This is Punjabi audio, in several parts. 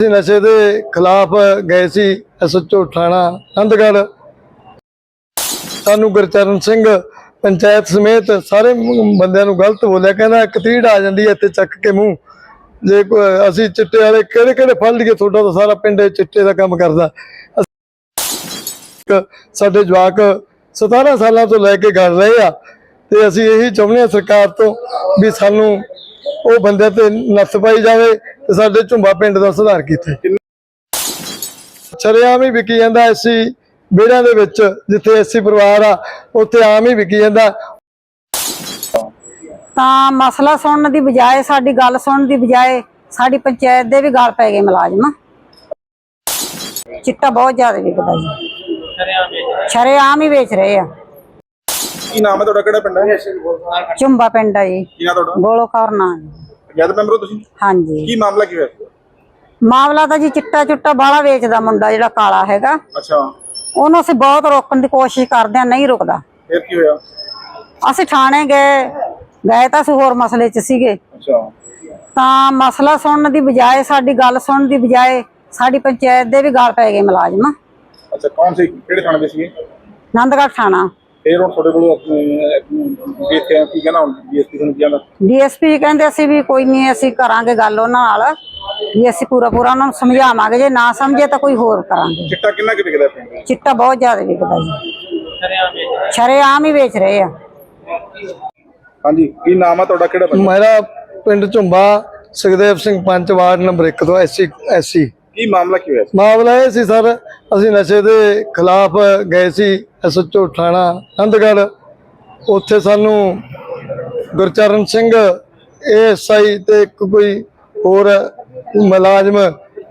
ਅਸੀਂ ਨਸ਼ੇ ਦੇ ਖਿਲਾਫ ਗਏ ਸੀ ਐਸਐਚਓ ਥਾਣਾ ਅੰਦਗੜ ਸਾਨੂੰ ਗੁਰਚਰਨ ਸਿੰਘ ਪੰਚਾਇਤ ਸਮੇਤ ਸਾਰੇ ਬੰਦਿਆਂ ਨੂੰ ਗਲਤ ਬੋਲਿਆ, ਕਹਿੰਦਾ ਇੱਕ ਆ ਜਾਂਦੀ ਹੈ ਇੱਥੇ ਚੱਕ ਕੇ ਮੂੰਹ। ਜੇ ਅਸੀਂ ਚਿੱਟੇ ਵਾਲੇ ਕਿਹੜੇ ਕਿਹੜੇ ਫੜ ਲਈਏ ਤੁਹਾਡਾ ਤਾਂ ਸਾਰਾ ਪਿੰਡ ਚਿੱਟੇ ਦਾ ਕੰਮ ਕਰਦਾ। ਸਾਡੇ ਜਵਾਕ 17 ਸਾਲਾਂ ਤੋਂ ਲੈ ਕੇ ਗੱਲ ਰਹੇ ਆ, ਤੇ ਅਸੀਂ ਇਹੀ ਚਾਹੁੰਦੇ ਹਾਂ ਸਰਕਾਰ ਤੋਂ ਵੀ ਸਾਨੂੰ ਉਹ ਬੰਦੇ ਤੇ ਨੱਥ ਪਾਈ ਜਾਵੇ ਤੇ ਸਾਡੇ ਝੁੰਬਾ ਪਿੰਡ ਦਾ ਸੁਧਾਰ ਕੀਤੇ। ਸ਼ਰੇਆਮ ਹੀ ਵਿਕੀ ਜਾਂਦਾ ਐਸੀ ਵਿਹੜਿਆਂ ਦੇ ਵਿੱਚ ਜਿੱਥੇ ਐਸੀ ਪਰਿਵਾਰ ਆ ਉੱਥੇ ਆਮ ਹੀ ਵਿਕੀ ਜਾਂਦਾ। ਤਾਂ ਮਸਲਾ ਸੁਣਨ ਦੀ ਬਜਾਏ ਸਾਡੀ ਗੱਲ ਸੁਣਨ ਦੀ ਬਜਾਏ ਸਾਡੀ ਪੰਚਾਇਤ ਦੇ ਵੀ ਗੱਲ ਪੈ ਗਏ ਮੁਲਾਜ਼ਮ। ਚਿੱਟਾ ਬਹੁਤ ਜ਼ਿਆਦਾ ਵਿਕਦਾ ਜੀ। ਸ਼ਰੇਆਮ ਹੀ ਵੇਚ ਰਹੇ ਆ। ਕੀ ਨਾਮ ਹੈ ਤੁਹਾਡਾ ਕਿਹੜਾ ਪਿੰਡ ਹੈ? ਝੁੰਬਾ ਪਿੰਡ ਆ ਜੀ। ਕੀ ਨਾਮ ਤੁਹਾਡਾ? ਗੋਲੋ ਕਰਨਾ ਪੰਚਾਇਤ ਮੈਂਬਰ ਹੋ ਤੁਸੀਂ? ਹਾਂਜੀ। ਕੀ ਮਾਮਲਾ ਕੀ ਹੋਇਆ? ਮਾਮਲਾ ਤਾਂ ਜੀ ਚਿੱਟਾ ਚੁੱਟਾ ਬਾਹਲਾ ਵੇਚਦਾ ਮੁੰਡਾ ਜਿਹੜਾ ਕਾਲਾ ਹੈਗਾ। ਅੱਛਾ। ਉਹਨੂੰ ਅਸੀਂ ਬਹੁਤ ਰੋਕਣ ਦੀ ਕੋਸ਼ਿਸ਼ ਕਰਦੇ ਆ ਨਹੀਂ ਰੁਕਦਾ। ਫਿਰ ਕੀ ਹੋਇਆ? ਅਸੀਂ ਥਾਣੇ ਗਏ ਗਏ ਤਾਂ ਅਸੀਂ ਹੋਰ ਮਸਲੇ 'ਚ ਸੀਗੇ। ਅੱਛਾ। ਤਾਂ ਮਸਲਾ ਸੁਣਨ ਦੀ ਬਜਾਏ ਸਾਡੀ ਗੱਲ ਸੁਣਨ ਦੀ ਬਜਾਏ ਸਾਡੀ ਪੰਚਾਇਤ ਦੇ ਵੀ ਗੱਲ ਪੈ ਗਏ ਮੁਲਾਜ਼ਮ। ਅੱਛਾ ਕੌਣ ਸੀ? ਕਿਹੜੇ ਥਾਣੇ ਦੇ ਸੀਗੇ? ਨੰਦਗੜ੍ਹ ਥਾਣਾ। ਫਿਰ ਹੁਣ ਤੁਹਾਡੇ ਕੋਲ ਦੇਖ ਕੇ ਕੀ ਕਹਿਣਾ ਹੁਣ ਡੀਐਸਪੀ ਨੂੰ ਕੀ ਕਹਿੰਦਾ ਡੀਐਸਪੀ ਕਹਿੰਦੇ ਅਸੀਂ ਵੀ ਕੋਈ ਨਹੀਂ ਅਸੀਂ ਕਰਾਂਗੇ ਗੱਲ ਉਹਨਾਂ ਨਾਲ। ਵੀ ਅਸੀਂ ਪੂਰਾ ਪੂਰਾ ਉਹਨਾਂ ਨੂੰ ਸਮਝਾਵਾਂਗੇ ਜੇ ਨਾ ਸਮਝੇ ਤਾਂ ਕੋਈ ਹੋਰ ਕਰਾਂਗੇ। ਚਿੱਟਾ ਕਿੰਨਾ ਕਿ ਵਿਕਦਾ ਪਿੰਡ ਵਿੱਚ? ਚਿੱਟਾ ਬਹੁਤ ਜ਼ਿਆਦਾ ਵਿਕਦਾ ਜੀ। ਸ਼ਰੇਆਮ ਹੀ ਵੇਚ ਰਹੇ ਆ। ਹਾਂਜੀ ਕੀ ਨਾਮ ਹੈ ਤੁਹਾਡਾ ਕਿਹੜਾ ਪਿੰਡ ਮੇਰਾ ਪਿੰਡ ਝੁੰਬਾ ਸੁਖਦੇਵ ਸਿੰਘ ਪੰਚ ਵਾਰਡ ਨੰਬਰ 1 ਤੋਂ ਐਸੀ ਐਸੀ ਕੀ ਮਾਮਲਾ ਕੀ ਹੋਇਆ? ਸੀ? ਮਾਮਲਾ ਇਹ ਸੀ ਸਰ ਅਸੀਂ ਨਸ਼ੇ ਦੇ ਖਿਲਾਫ ਗਏ ਸੀ। ਐਸਐਚਓ ਥਾਣਾ ਅੰਦਗੜ ਉੱਥੇ ਸਾਨੂੰ ਗੁਰਚਰਨ ਸਿੰਘ ਏਐਸਆਈ ਤੇ ਇੱਕ ਕੋਈ ਹੋਰ ਮੁਲਾਜ਼ਮ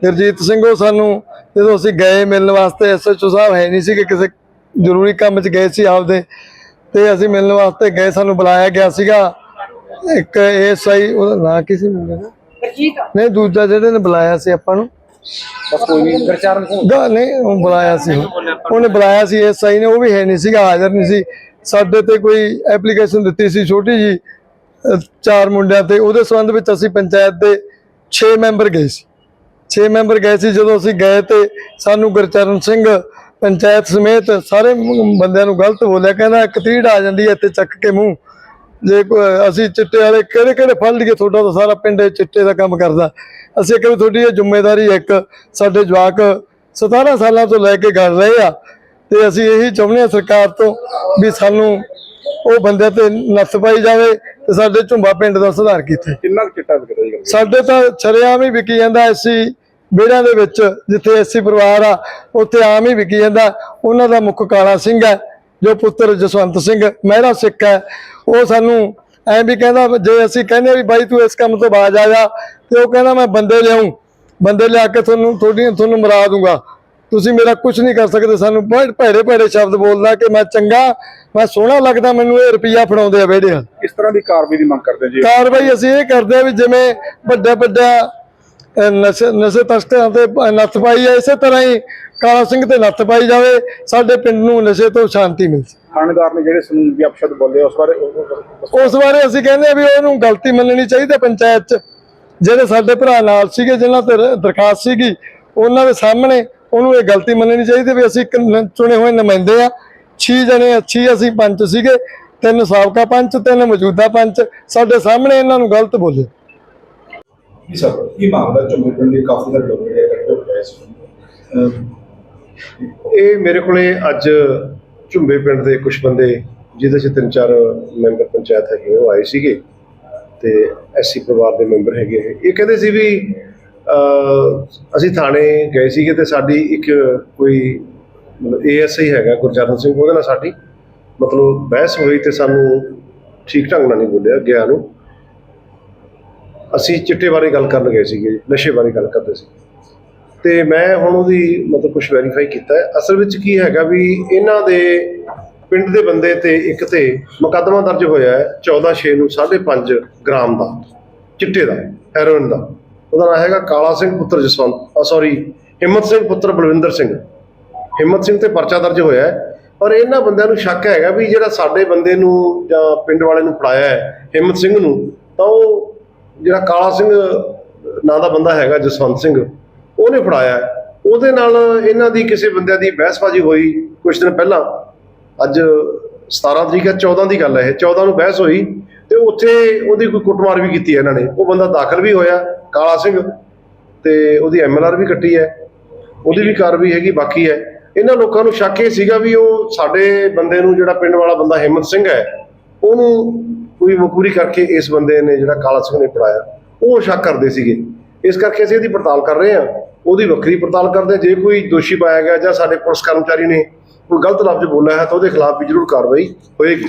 ਗੁਰਜੀਤ ਸਿੰਘ ਉਹ ਸਾਨੂੰ ਜਦੋਂ ਅਸੀਂ ਗਏ ਮਿਲਣ ਵਾਸਤੇ ਐਸਐਚਓ ਸਾਹਿਬ ਹੈ ਨਹੀਂ ਸੀ ਕਿ ਕਿਸੇ ਜ਼ਰੂਰੀ ਕੰਮ 'ਚ ਗਏ ਸੀ ਆਪਦੇ। ਤੇ ਅਸੀਂ ਮਿਲਣ ਵਾਸਤੇ ਗਏ ਸਾਨੂੰ ਬੁਲਾਇਆ ਗਿਆ ਸੀਗਾ। ਇੱਕ ਏਐਸਆਈ ਉਹਦਾ ਨਾਂ ਕੀ ਸੀ ਮੁੰਡੇ ਦਾ? ਨਹੀਂ ਦੂਜਾ ਜਿਹੜੇ ਨੇ ਬੁਲਾਇਆ ਸੀ ਆਪਾਂ ਨੂੰ। ਬਸ ਕੋਈ ਨਹੀਂ ਗੁਰਚਰਨ ਸਿੰਘ ਗਾ, ਨਹੀਂ, ਉਹ ਬੁਲਾਇਆ ਸੀ। ਉਹਨੇ ਬੁਲਾਇਆ ਸੀ ਐਸਆਈ ਨੇ, ਉਹ ਵੀ ਹੈ ਨਹੀਂ ਸੀਗਾ, ਹਾਜ਼ਰ ਨਹੀਂ ਸੀ। ਸਾਡੇ ਤੇ ਕੋਈ ਐਪਲੀਕੇਸ਼ਨ ਦਿੱਤੀ ਸੀ ਛੋਟੀ ਜੀ ਚਾਰ ਮੁੰਡਿਆਂ ਤੇ। ਉਹਦੇ ਸੰਬੰਧ ਵਿੱਚ ਅਸੀਂ ਪੰਚਾਇਤ ਦੇ 6 ਮੈਂਬਰ ਗਏ ਸੀ। 6 ਮੈਂਬਰ ਗਏ ਸੀ, ਜਦੋਂ ਅਸੀਂ ਗਏ ਤੇ ਸਾਨੂੰ ਗੁਰਚਰਨ ਸਿੰਘ ਪੰਚਾਇਤ ਸਮੇਤ ਸਾਰੇ ਬੰਦਿਆਂ ਨੂੰ ਗਲਤ ਬੋਲਿਆ। ਕਹਿੰਦਾ ਇੱਕ ਆ ਜਾਂਦੀ ਹੈ, ਇੱਥੇ ਚੱਕ ਕੇ ਮੂੰਹ। ਜੇ ਅਸੀਂ ਚਿੱਟੇ ਵਾਲੇ ਕਿਹੜੇ ਕਿਹੜੇ ਫੜ ਲਈਏ? ਤੁਹਾਡਾ ਤਾਂ ਸਾਰਾ ਪਿੰਡ ਚਿੱਟੇ ਦਾ ਕੰਮ ਕਰਦਾ। ਅਸੀਂ ਕਿ ਤੁਹਾਡੀ ਇਹ ਜ਼ਿੰਮੇਵਾਰੀ ਇੱਕ ਸਾਡੇ ਜਵਾਕ 17 ਸਾਲਾਂ ਤੋਂ ਲੈ ਕੇ ਗੜ ਰਹੇ ਆ ਤੇ ਅਸੀਂ ਇਹੀ ਚਾਹੁੰਦੇ ਹਾਂ ਸਰਕਾਰ ਤੋਂ ਵੀ ਸਾਨੂੰ ਉਹ ਬੰਦੇ ਤੇ ਨੱਥ ਪਾਈ ਜਾਵੇ ਤੇ ਸਾਡੇ ਝੁੰਬਾ ਪਿੰਡ ਦਾ ਸੁਧਾਰ ਕੀਤੇ। ਕਿੰਨਾ ਚਿੱਟਾ ਵਿਕਦਾ ਸਾਡੇ ਤਾਂ ਸ਼ਰੇਆਮ ਹੀ ਵਿਕੀ ਜਾਂਦਾ ਐਸੀ ਵਿਹੜਿਆਂ ਦੇ ਵਿੱਚ ਜਿੱਥੇ ਐਸੀ ਪਰਿਵਾਰ ਆ ਉੱਥੇ ਆਮ ਹੀ ਵਿਕੀ ਜਾਂਦਾ। ਉਹਨਾਂ ਦਾ ਮੁੱਖ ਕਾਲਾ ਸਿੰਘ ਹੈ ਜੋ ਪੁੱਤਰ ਜਸਵੰਤ ਸਿੰਘ ਮਹਿਰਾ ਸਿੱਖ ਹੈ। ਉਹ ਸਾਨੂੰ ਐਂ ਵੀ ਕਹਿੰਦਾ ਜੇ ਅਸੀਂ ਕਹਿੰਦੇ ਵੀ ਬਾਈ ਤੂੰ ਇਸ ਕੰਮ ਤੋਂ ਬਾਜ ਆ ਜਾ ਤੇ ਉਹ ਕਹਿੰਦਾ ਮੈਂ ਬੰਦੇ ਲਿਆਉਂ ਬੰਦੇ ਲਿਆ ਕੇ ਤੁਹਾਨੂੰ ਤੁਹਾਡੀ ਤੁਹਾਨੂੰ ਮਰਾ ਦੂੰਗਾ। ਤੁਸੀਂ ਮੇਰਾ ਕੁਝ ਨਹੀਂ ਕਰ ਸਕਦੇ ਸਾਨੂੰ ਬਹੁਤ ਭੈੜੇ ਭੈੜੇ ਸ਼ਬਦ ਬੋਲਦਾ ਕਿ ਮੈਂ ਚੰਗਾ ਮੈਂ ਸੋਹਣਾ ਲੱਗਦਾ ਮੈਨੂੰ ਇਹ ਰੁਪਈਆ ਫੜਾਉਂਦੇ ਆ ਵਿਹੜੇ ਆ ਕਿਸ ਤਰ੍ਹਾਂ ਦੀ ਕਾਰਵਾਈ ਦੀ ਮੰਗ ਕਰਦੇ ਜੀ? ਕਾਰਵਾਈ ਅਸੀਂ ਇਹ ਕਰਦੇ ਆ ਵੀ ਜਿਵੇਂ ਵੱਡਾ ਵੱਡਾ ਨਸ਼ੇ ਨਸ਼ੇ ਤਸਕਰਾਂ ਤੇ ਨੱਥ ਪਾਈ ਹੈ ਇਸੇ ਤਰ੍ਹਾਂ ਹੀ ਕਾਲਾ ਸਿੰਘ ਤੇ ਨੱਥ ਪਾਈ ਜਾਵੇ ਸਾਡੇ ਪਿੰਡ ਨੂੰ ਨਸ਼ੇ ਤੋਂ ਸ਼ਾਂਤੀ ਮਿਲ ਥਾਣੇਦਾਰ ਨੇ ਜਿਹੜੇ ਸਾਨੂੰ ਵੀ ਅਪਸ਼ਬਦ ਬੋਲੇ ਉਸ ਬਾਰੇ ਉਸ ਬਾਰੇ ਅਸੀਂ ਕਹਿੰਦੇ ਆ ਵੀ ਉਹਨੂੰ ਗਲਤੀ ਮੰਨਣੀ ਚਾਹੀਦੀ ਪੰਚਾਇਤ 'ਚ। ਜਿਹੜੇ ਸਾਡੇ ਭਰਾ ਨਾਲ ਸੀਗੇ ਜਿਨ੍ਹਾਂ ਤੇ ਦਰਖਾਸਤ ਸੀਗੀ ਉਹਨਾਂ ਦੇ ਸਾਹਮਣੇ ਉਹਨੂੰ ਇਹ ਗਲਤੀ ਮੰਨਣੀ ਚਾਹੀਦੀ ਵੀ ਅਸੀਂ ਚੁਣੇ ਹੋਏ ਨੁਮਾਇੰਦੇ ਆ 6 ਜਣੇ ਅੱਛੀ ਅਸੀਂ ਪੰਚ ਸੀਗੇ ਤਿੰਨ ਸਾਬਕਾ ਪੰਚ ਤਿੰਨ ਮੌਜੂਦਾ ਪੰਚ। ਸਾਡੇ ਸਾਹਮਣੇ ਇਹਨਾਂ ਨੂੰ ਗਲਤ ਬੋਲੇ। ਸਰ ਮਾਮਲਾ ਦੇ ਕਾਫੀ ਲੋਕ ਇਕੱਠੇ ਹੋਏ ਇਹ ਮੇਰੇ ਕੋਲੇ ਅੱਜ ਝੁੰਬੇ ਪਿੰਡ ਦੇ ਕੁਝ ਬੰਦੇ, ਜਿਹਦੇ ਚ ਤਿੰਨ ਚਾਰ ਮੈਂਬਰ ਪੰਚਾਇਤ ਹੈਗੇ, ਉਹ ਆਏ ਸੀਗੇ ਤੇ ਐਸਸੀ ਪਰਿਵਾਰ ਦੇ ਮੈਂਬਰ ਹੈਗੇ ਇਹ। ਕਹਿੰਦੇ ਸੀ ਵੀ ਅਸੀਂ ਥਾਣੇ ਗਏ ਸੀਗੇ ਤੇ ਸਾਡੀ ਇੱਕ ਕੋਈ ਮਤਲਬ ਏਐਸਆਈ ਹੈਗਾ ਗੁਰਚਰਨ ਸਿੰਘ, ਉਹਦੇ ਨਾਲ ਸਾਡੀ ਮਤਲਬ ਬਹਿਸ ਹੋਈ ਤੇ ਸਾਨੂੰ ਠੀਕ ਢੰਗ ਨਾਲ ਨਹੀਂ ਬੋਲਿਆ ਗਿਆ ਨੂੰ ਅਸੀਂ ਚਿੱਟੇ ਬਾਰੇ ਗੱਲ ਕਰਨ ਗਏ ਸੀਗੇ, ਨਸ਼ੇ ਬਾਰੇ ਗੱਲ ਕਰਦੇ ਸੀ ਤੇ ਮੈਂ ਹੁਣ ਉਹਦੀ ਮਤਲਬ ਕੁਝ ਵੈਰੀਫਾਈ ਕੀਤਾ ਹੈ। ਅਸਲ ਵਿੱਚ ਕੀ ਹੈਗਾ ਵੀ ਇਹਨਾਂ ਦੇ ਪਿੰਡ ਦੇ ਬੰਦੇ ਤੇ ਇੱਕ ਤੇ ਮੁਕੱਦਮਾ ਦਰਜ ਹੋਇਆ ਹੈ 14 6 ਨੂੰ 5.5 ਗ੍ਰਾਮ ਦਾ, ਚਿੱਟੇ ਦਾ, ਹੈਰੋਇਨ ਦਾ। ਉਹਦਾ ਨਾਮ ਹੈਗਾ ਕਾਲਾ ਸਿੰਘ ਪੁੱਤਰ ਜਸਵੰਤ ਸੌਰੀ ਹਿੰਮਤ ਸਿੰਘ ਪੁੱਤਰ ਬਲਵਿੰਦਰ ਸਿੰਘ। ਹਿੰਮਤ ਸਿੰਘ ਤੇ ਪਰਚਾ ਦਰਜ ਹੋਇਆ ਹੈ। ਪਰ ਇਹਨਾਂ ਬੰਦਿਆਂ ਨੂੰ ਸ਼ੱਕ ਹੈਗਾ ਵੀ ਜਿਹੜਾ ਸਾਡੇ ਬੰਦੇ ਨੂੰ ਜਾਂ ਪਿੰਡ ਵਾਲੇ ਨੂੰ ਫੜਾਇਆ ਹੈ ਹਿੰਮਤ ਸਿੰਘ ਨੂੰ, ਤਾਂ ਉਹ ਜਿਹੜਾ ਕਾਲਾ ਸਿੰਘ ਨਾਂ ਦਾ ਬੰਦਾ ਹੈਗਾ ਜਸਵੰਤ ਸਿੰਘ ਉਹਨੇ ਫੜਾਇਆ। ਉਹਦੇ ਨਾਲ ਇਹਨਾਂ ਦੀ ਕਿਸੇ ਬੰਦਿਆਂ ਦੀ ਬਹਿਸਬਾਜ਼ੀ ਹੋਈ ਕੁਝ ਦਿਨ ਪਹਿਲਾਂ। ਅੱਜ 17 ਤਰੀਕ ਹੈ 14 ਦੀ ਗੱਲ ਹੈ ਇਹ। 14 ਨੂੰ ਬਹਿਸ ਹੋਈ ਤੇ ਉੱਥੇ ਉਹਦੀ ਕੋਈ ਕੁੱਟਮਾਰ ਵੀ ਕੀਤੀ ਹੈ ਇਹਨਾਂ ਨੇ। ਉਹ ਬੰਦਾ ਦਾਖਲ ਵੀ ਹੋਇਆ, ਕਾਲਾ ਸਿੰਘ, ਤੇ ਉਹਦੀ ਐਮਐਲਆਰ ਵੀ ਕੱਟੀ ਹੈ। ਉਹਦੀ ਵੀ ਕਾਰਵਾਈ ਹੈਗੀ, ਬਾਕੀ ਹੈ। ਇਹਨਾਂ ਲੋਕਾਂ ਨੂੰ ਸ਼ੱਕ ਇਹ ਸੀਗਾ ਵੀ ਉਹ ਸਾਡੇ ਬੰਦੇ ਨੂੰ ਜਿਹੜਾ ਪਿੰਡ ਵਾਲਾ ਬੰਦਾ ਹਿੰਮਤ ਸਿੰਘ ਹੈ, ਉਹਨੂੰ ਕੋਈ ਮਕਬੂਰੀ ਕਰਕੇ ਇਸ ਬੰਦੇ ਨੇ ਜਿਹੜਾ ਕਾਲਾ ਸਿੰਘ ਨੇ ਪੜਾਇਆ ਉਹ ਸ਼ੱਕ ਕਰਦੇ ਸੀਗੇ। ਇਸ ਕਰਕੇ ਅਸੀਂ ਇਹਦੀ ਪੜਤਾਲ ਕਰ ਰਹੇ ਹਾਂ। ਉਹਦੀ ਵੱਖਰੀ ਪੜਤਾਲ ਕਰਦੇ, ਜੇ ਕੋਈ ਦੋਸ਼ੀ ਪਾਇਆ ਗਿਆ ਜਾਂ ਸਾਡੇ ਪੁਲਿਸ ਕਰਮਚਾਰੀ ਨੇ ਕੋਈ ਗਲਤ ਲਫ਼ਜ਼ ਬੋਲਿਆ ਹੈ ਤਾਂ ਉਹਦੇ ਖਿਲਾਫ ਵੀ ਜ਼ਰੂਰ ਕਾਰਵਾਈ ਹੋਏਗੀ।